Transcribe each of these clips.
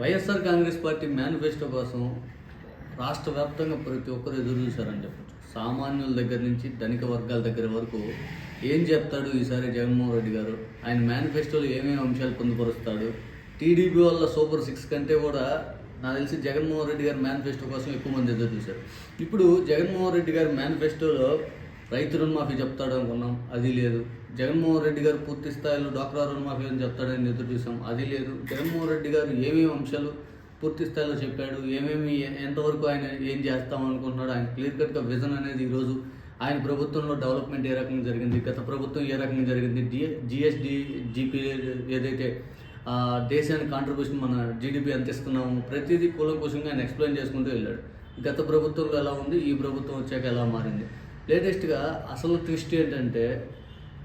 YSR Congress party manifesto కోసం రాష్ట్ర వ్యాప్తంగా ప్రతి ఒక్కరు ఎదురు చూశారని చెప్పచ్చు. సామాన్యుల దగ్గర నుంచి ధనిక వర్గాల దగ్గర వరకు ఏం చెప్తాడు ఈసారి జగన్మోహన్ రెడ్డి గారు? ఆయన మేనిఫెస్టోలో ఏమేమి అంశాలు పొందుపరుస్తాడు? టీడీపీ వల్ల సూపర్ సిక్స్ కంటే కూడా నాకు తెలిసి జగన్మోహన్ రెడ్డి గారి మేనిఫెస్టో కోసం ఎక్కువ మంది ఎదురు చూశారు. ఇప్పుడు జగన్మోహన్ రెడ్డి గారి మేనిఫెస్టోలో రైతు రుణమాఫీ చెప్తాడు అనుకున్నాం అది లేదు. జగన్మోహన్ రెడ్డి గారు పూర్తి స్థాయిలో డాక్టర్ రుణమాఫీ అని చెప్తాడని ఎదురు చూసాం అది లేదు. జగన్మోహన్ రెడ్డి గారు ఏమేమి అంశాలు పూర్తి స్థాయిలో చెప్పాడు ఏమేమి ఎంతవరకు ఆయన ఏం చేస్తాం అనుకుంటున్నాడు ఆయన క్లియర్ కట్గా విజన్ అనేది ఈరోజు ఆయన ప్రభుత్వంలో డెవలప్మెంట్ ఏ రకంగా జరిగింది గత ప్రభుత్వం ఏ రకంగా జరిగింది డి జిఎస్డి జీపీ ఏదైతే దేశానికి కాంట్రిబ్యూషన్ మన జీడిపి ఎంత ఇస్తున్నాము ప్రతిదీ కూలంకుషంగా ఆయన ఎక్స్ప్లెయిన్ చేసుకుంటూ వెళ్ళాడు. గత ప్రభుత్వంలో ఎలా ఉంది ఈ ప్రభుత్వం వచ్చాక ఎలా మారింది? లేటెస్ట్గా అసలు ట్విస్ట్ ఏంటంటే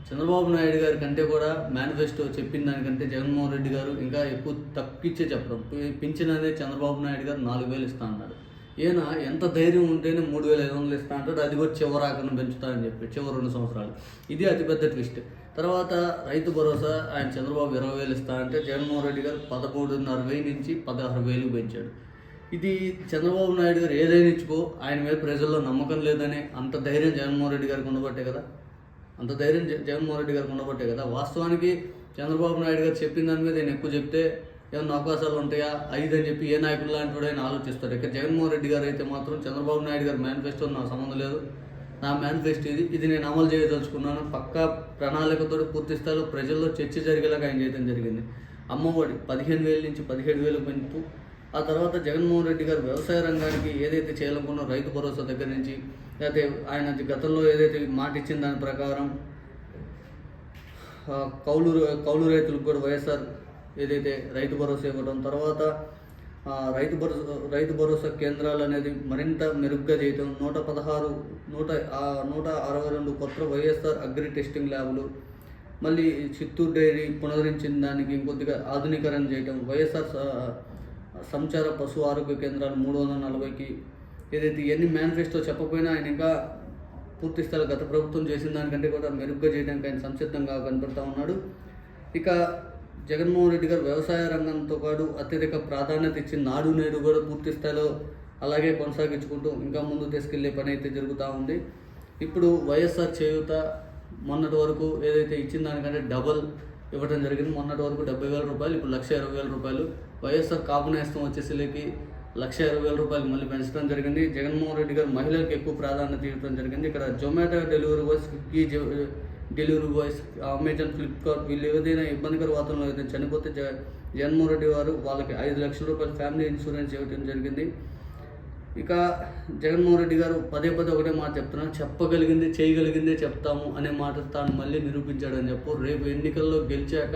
చంద్రబాబు నాయుడు గారి కంటే కూడా మేనిఫెస్టో చెప్పిన దానికంటే జగన్మోహన్ రెడ్డి గారు ఇంకా ఎక్కువ తక్కువచ్చే చెప్పడం. పింఛన్ అనేది చంద్రబాబు నాయుడు గారు నాలుగు వేలు ఇస్తా అన్నాడు. ఈయన ఎంత ధైర్యం ఉంటేనే మూడు వేల ఐదు వందలు ఇస్తా అంటాడు? అది కూడా చివరాకను పెంచుతారని చెప్పి చివరి రెండు సంవత్సరాలు. ఇది అతిపెద్ద ట్విస్ట్. తర్వాత రైతు భరోసా ఆయన చంద్రబాబు ఇరవై వేలు ఇస్తా అంటే జగన్మోహన్ రెడ్డి గారు పదమూడున్నర వెయ్యి నుంచి పదహారు వేలు పెంచాడు. ఇది చంద్రబాబు నాయుడు గారు ఏదైనా ఇచ్చుకో ఆయన మీద ప్రజల్లో నమ్మకం లేదని అంత ధైర్యం జగన్మోహన్ రెడ్డి గారికి ఉండబట్టే కదా? అంత ధైర్యం జ- జగన్మోహన్ రెడ్డి గారికి ఉండబట్టే కదా? వాస్తవానికి చంద్రబాబు నాయుడు గారు చెప్పిన దాని మీద నేను ఎక్కువ చెప్తే ఏమన్నా అవకాశాలు ఉంటాయా? ఐదు అని చెప్పి ఏ నాయకుడు లాంటి వాడు ఆయన ఆలోచిస్తాడు. ఇక్కడ జగన్మోహన్ రెడ్డి గారు అయితే మాత్రం చంద్రబాబు నాయుడు గారి మేనిఫెస్టో నాకు సంబంధం లేదు. నా మేనిఫెస్టో ఇది. ఇది నేను అమలు చేయదలుచుకున్నాను. పక్కా ప్రణాళికతో పూర్తి స్థాయిలో ప్రజల్లో చర్చ జరిగేలాగా ఆయన చేయడం జరిగింది. అమ్మఒడి పదిహేను వేల నుంచి పదిహేడు వేలు పెంచుతూ ఆ తర్వాత జగన్మోహన్ రెడ్డి గారు వ్యవసాయ రంగానికి ఏదైతే చేయాలనుకున్నారో రైతు భరోసా దగ్గర నుంచి లేకపోతే ఆయన గతంలో ఏదైతే మాట ఇచ్చిన దాని ప్రకారం కౌలు కౌలు రైతులకు కూడా వైఎస్ఆర్ ఏదైతే రైతు భరోసా ఇవ్వడం తర్వాత రైతు భరోసా రైతు భరోసా కేంద్రాలు అనేది మరింత మెరుగ్గా చేయటం నూట పదహారు నూట నూట అరవై రెండు కొత్త వైఎస్ఆర్ అగ్రి టెస్టింగ్ ల్యాబ్లు మళ్ళీ చిత్తూరు డైరీ పునరుద్ధరించిన దానికి ఇంకొద్దిగా ఆధునీకరణ చేయటం వైఎస్ఆర్ సంచార పశు ఆరోగ్య కేంద్రాలు మూడు వందల నలభైకి ఏదైతే ఇవన్నీ మేనిఫెస్టో చెప్పకపోయినా ఆయన ఇంకా పూర్తి స్థాయి గత ప్రభుత్వం చేసిన దానికంటే కూడా మెరుగ్గా చేయడానికి ఆయన సంసిద్ధంగా కనపడతా ఉన్నాడు. ఇక జగన్మోహన్ రెడ్డి గారు వ్యవసాయ రంగంతో పాటు అత్యధిక ప్రాధాన్యత ఇచ్చిన నాడు నేడు కూడా పూర్తి స్థాయిలో అలాగే కొనసాగించుకుంటూ ఇంకా ముందు తీసుకెళ్ళే పని అయితే జరుగుతూ ఉంది. ఇప్పుడు వైఎస్ఆర్ చేయూత మొన్నటి వరకు ఏదైతే ఇచ్చిన దానికంటే డబల్ ఇవ్వడం జరిగింది. మొన్నటి వరకు డెబ్బై వేల రూపాయలు ఇప్పుడు లక్ష ఇరవై వేల రూపాయలు. వైఎస్ఆర్ కాపు నేస్తం వచ్చేసరికి లక్ష ఇరవై వేల రూపాయలు మళ్ళీ పెంచడం జరిగింది. జగన్మోహన్ రెడ్డి గారు మహిళలకు ఎక్కువ ప్రాధాన్యత ఇవ్వడం జరిగింది. ఇక్కడ Zomato delivery boys Swiggy delivery boys Amazon Flipkart వీళ్ళు ఏదైనా ఇబ్బందికర వాతావరణంలో ఏదైనా చనిపోతే జ జగన్మోహన్ రెడ్డి గారు వాళ్ళకి ఐదు లక్షల రూపాయలు ఫ్యామిలీ ఇన్సూరెన్స్ ఇవ్వడం జరిగింది. ఇక జగన్మోహన్ రెడ్డి గారు పదే పదే ఒకటే మాట చెప్తున్నారు. చెప్పగలిగింది చేయగలిగిందే చెప్తాము అనే మాట తాను మళ్ళీ నిరూపించాడని చెప్పు. రేపు ఎన్నికల్లో గెలిచాక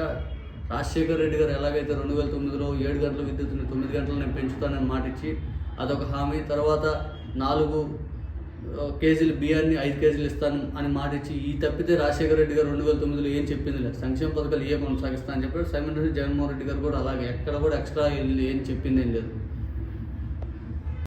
రాజశేఖర్ రెడ్డి గారు ఎలాగైతే రెండు వేల తొమ్మిదిలో ఏడు గంటల విద్యుత్తుని తొమ్మిది గంటలు నేను పెంచుతానని మాట ఇచ్చి అదొక హామీ. తర్వాత నాలుగు కేజీలు బియ్యాన్ని ఐదు కేజీలు ఇస్తాను అని మాట ఇచ్చి ఈ తప్పితే రాజశేఖర రెడ్డి గారు రెండు వేల తొమ్మిదిలో ఏం చెప్పింది లేదు. సంక్షేమ పథకాలు ఏ కొనసాగిస్తా అని చెప్పాడు. సైమన్ జగన్మోహన్ రెడ్డి గారు కూడా అలాగే ఎక్కడ కూడా ఎక్స్ట్రా ఏం చెప్పింది ఏం లేదు.